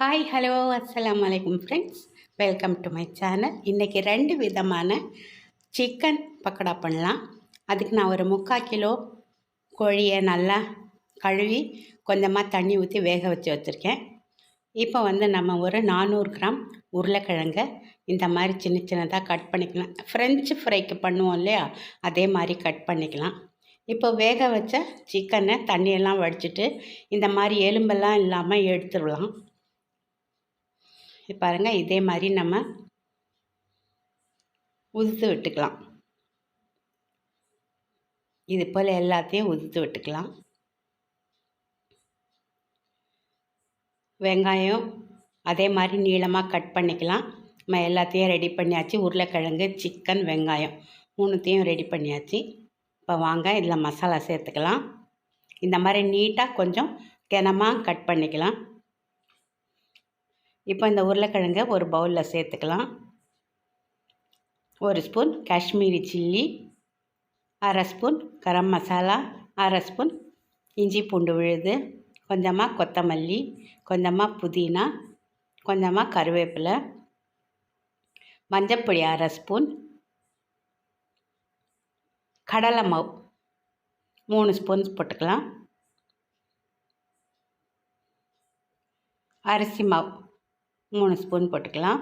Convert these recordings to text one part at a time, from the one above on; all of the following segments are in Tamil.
ஹாய் ஹலோ அஸ்லாம் வலைக்கம் friends welcome to my channel இன்றைக்கி ரெண்டு விதமான சிக்கன் பக்கோடா பண்ணலாம். அதுக்கு நான் ஒரு முக்கால் கிலோ கோழியை நல்லா கழுவி கொஞ்சமாக தண்ணி ஊற்றி வேக வச்சு வச்சுருக்கேன். இப்போ வந்து நம்ம ஒரு நானூறு கிராம் உருளைக்கிழங்கை இந்த மாதிரி சின்ன சின்னதாக கட் பண்ணிக்கலாம். ஃப்ரெஞ்சு ஃப்ரைக்கு பண்ணுவோம் இல்லையா? அதே மாதிரி கட் பண்ணிக்கலாம். இப்போ வேக வச்ச சிக்கனை தண்ணியெல்லாம் வடிச்சிட்டு இந்த மாதிரி எலும்பெல்லாம் இல்லாமல் எடுத்துடலாம். இது பாருங்கள் இதே மாதிரி நம்ம உதுத்து விட்டுக்கலாம். இது போல் எல்லாத்தையும் உதுத்து விட்டுக்கலாம். வெங்காயம் அதே மாதிரி நீளமாக கட் பண்ணிக்கலாம். நம்ம எல்லாத்தையும் ரெடி பண்ணியாச்சு. உருளைக்கிழங்கு சிக்கன் வெங்காயம் மூணுத்தையும் ரெடி பண்ணியாச்சு. இப்போ வாங்க இதில் மசாலா சேர்த்துக்கலாம். இந்த மாதிரி நீட்டாக கொஞ்சம் கிணமாக கட் பண்ணிக்கலாம். இப்போ இந்த உருளைக்கிழங்கை ஒரு பவுலில் சேர்த்துக்கலாம். ஒரு ஸ்பூன் காஷ்மீரி சில்லி அரை ஸ்பூன் கரம் மசாலா அரை ஸ்பூன் இஞ்சி பூண்டு விழுது கொஞ்சமாக கொத்தமல்லி கொஞ்சமாக புதினா கொஞ்சமாக கருவேப்பிலை மஞ்சப்பொடி அரை ஸ்பூன் கடலை மாவு மூணு ஸ்பூன்ஸ் போட்டுக்கலாம். அரிசி மாவு மூணு ஸ்பூன் போட்டுக்கலாம்.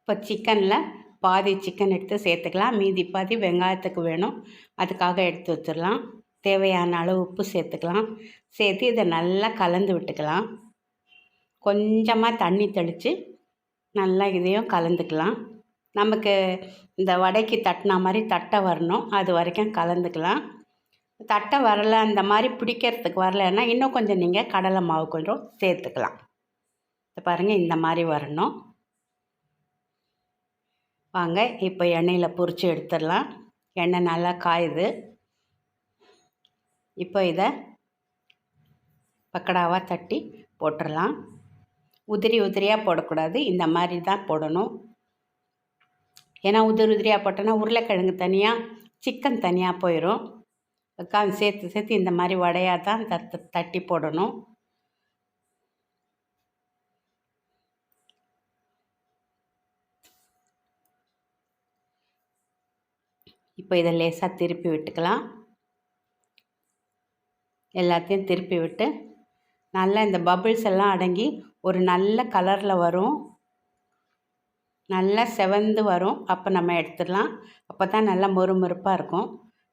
இப்போ சிக்கனில் பாதி சிக்கன் எடுத்து சேர்த்துக்கலாம். மீதி பாதி வெங்காயத்துக்கு வேணும். அதுக்காக எடுத்து வச்சிடலாம். தேவையான அளவு உப்பு சேர்த்துக்கலாம். சேர்த்து இதை நல்லா கலந்து விட்டுக்கலாம். கொஞ்சமாக தண்ணி தெளித்து நல்லா இதையும் கலந்துக்கலாம். நமக்கு இந்த வடைக்கு தட்டின மாதிரி தட்டை வரணும். அது வரைக்கும் கலந்துக்கலாம். தட்டை வரலை அந்த மாதிரி பிடிக்கிறதுக்கு வரலைன்னா இன்னும் கொஞ்சம் நீங்கள் கடலை மாவு கொஞ்சம் சேர்த்துக்கலாம். இப்போ பாருங்கள் இந்த மாதிரி வரணும். வாங்க இப்போ எண்ணெயில் பொரித்து எடுத்துடலாம். எண்ணெய் நல்லா காயுது. இப்போ இதை பக்கடாவாக தட்டி போட்டுடலாம். உதிரி உதிரியாக போடக்கூடாது இந்த மாதிரி தான் போடணும். ஏன்னா உதிரி உதிரியாக போட்டோன்னா உருளைக்கிழங்கு தனியாக சிக்கன் தனியாக போயிடும் உட்காந்து சேர்த்து சேர்த்து இந்த மாதிரி வடையாக தான் தத்து தட்டி போடணும். இப்போ இதை லேசாக திருப்பி விட்டுக்கலாம். எல்லாத்தையும் திருப்பி விட்டு நல்லா இந்த பபிள்ஸ் எல்லாம் அடங்கி ஒரு நல்ல கலரில் வரும். நல்லா செவந்து வரும். அப்போ நம்ம எடுத்துடலாம். அப்போ தான் நல்லா மொறுமொறுப்பாக இருக்கும்.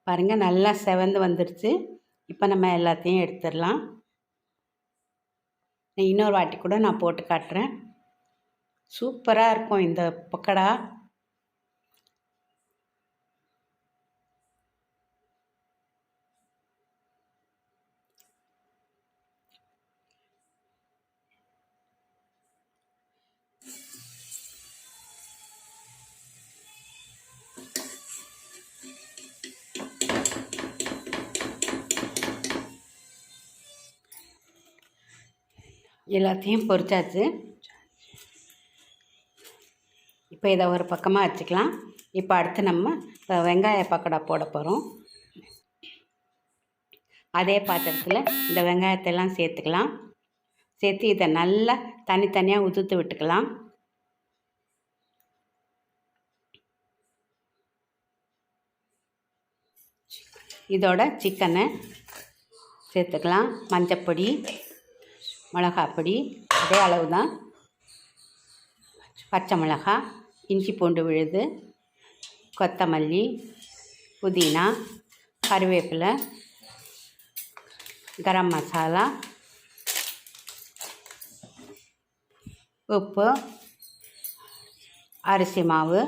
பாருங்கள் நல்லா செவந்து வந்துடுச்சு இப்போ நம்ம எல்லாத்தையும் எடுத்துடலாம். இன்னொரு வாட்டி கூட நான் போட்டு காட்டுறேன். சூப்பராக இருக்கும் இந்த பக்கடா. எல்லாத்தையும் பொரிச்சாச்சு. இப்போ இதை ஒரு பக்கமாக வச்சுக்கலாம். இப்போ அடுத்து நம்ம இப்போ வெங்காய பக்கோடா போட போகிறோம் அதே பாத்திரத்தில் இந்த வெங்காயத்தெல்லாம் சேர்த்துக்கலாம். சேர்த்து இதை நல்லா தனித்தனியாக உதுத்து விட்டுக்கலாம். இதோட சிக்கனை சேர்த்துக்கலாம். மஞ்சப்பொடி மிளகாப்பொடி அதே அளவு தான் பச்சை மிளகா இஞ்சி பூண்டு விழுது கொத்தமல்லி புதினா கருவேப்பிலை கரம் மசாலா உப்பு அரிசி மாவு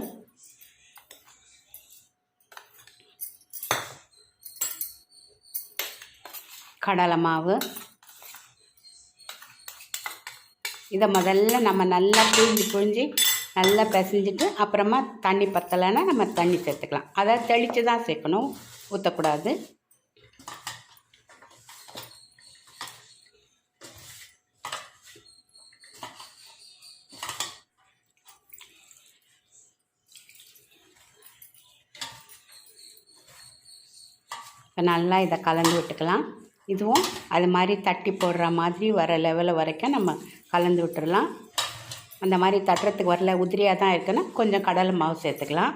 கடலை மாவு இதை முதல்ல நம்ம நல்லா புழிஞ்சு புழிஞ்சு நல்லா பிசைஞ்சிட்டு அப்புறமா தண்ணி பத்தலைன்னா நம்ம தண்ணி சேர்த்துக்கலாம். அதை தெளித்து தான் சேர்க்கணும். ஊற்றக்கூடாது இப்போ நல்லா இதை கலந்து விட்டுக்கலாம். இதுவும் அது மாதிரி தட்டி போடுற மாதிரி வர லெவலில் வரைக்கும் நம்ம கலந்து விட்டுடலாம் அந்த மாதிரி தட்டுறதுக்கு வரல உதிரியாக தான் இருக்குன்னா கொஞ்சம் கடலை மாவு சேர்த்துக்கலாம்.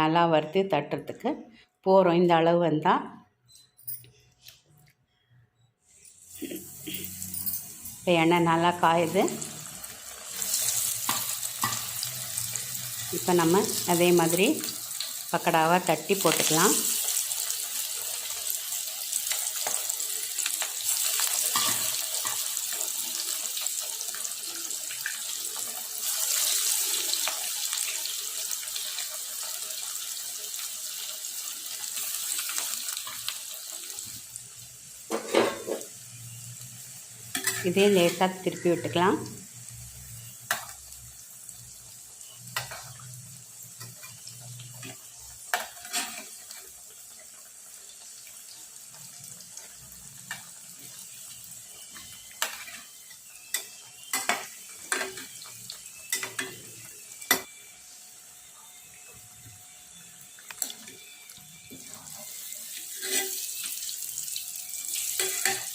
நல்லா வறுத்து தட்டுறதுக்கு போகிறோம் இந்த அளவு வந்தால் இப்போ எண்ணெய் நல்லா காயுது. இப்போ நம்ம அதே மாதிரி பக்கடாவாக தட்டி போட்டுக்கலாம். இதே லேசாக திருப்பி விட்டுக்கலாம்.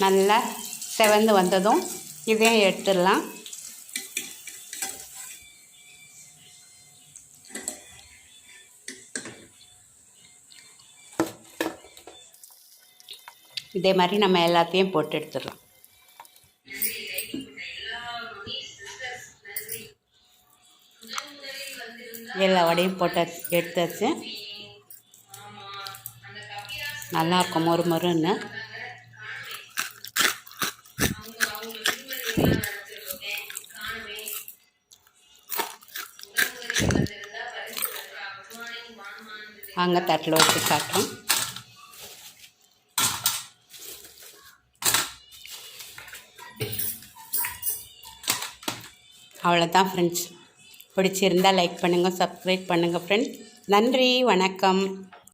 நல்லா செவந்து வந்ததும் இதையும் எடுத்துடலாம். இதே மாதிரி நம்ம எல்லாத்தையும் போட்டு எடுத்துடலாம். எல்லா வடையும் போட்டு எடுத்தாச்சு. நல்லாயிருக்கும் மொறு மொறுன்னு. வாங்க தட்டில் வச்சு காட்டுறோம். அவ்வளோதான் ஃப்ரெண்ட்ஸ் பிடிச்சிருந்தால் லைக் பண்ணுங்கள் சப்ஸ்கிரைப் பண்ணுங்கள் ஃப்ரெண்ட்ஸ் நன்றி வணக்கம்.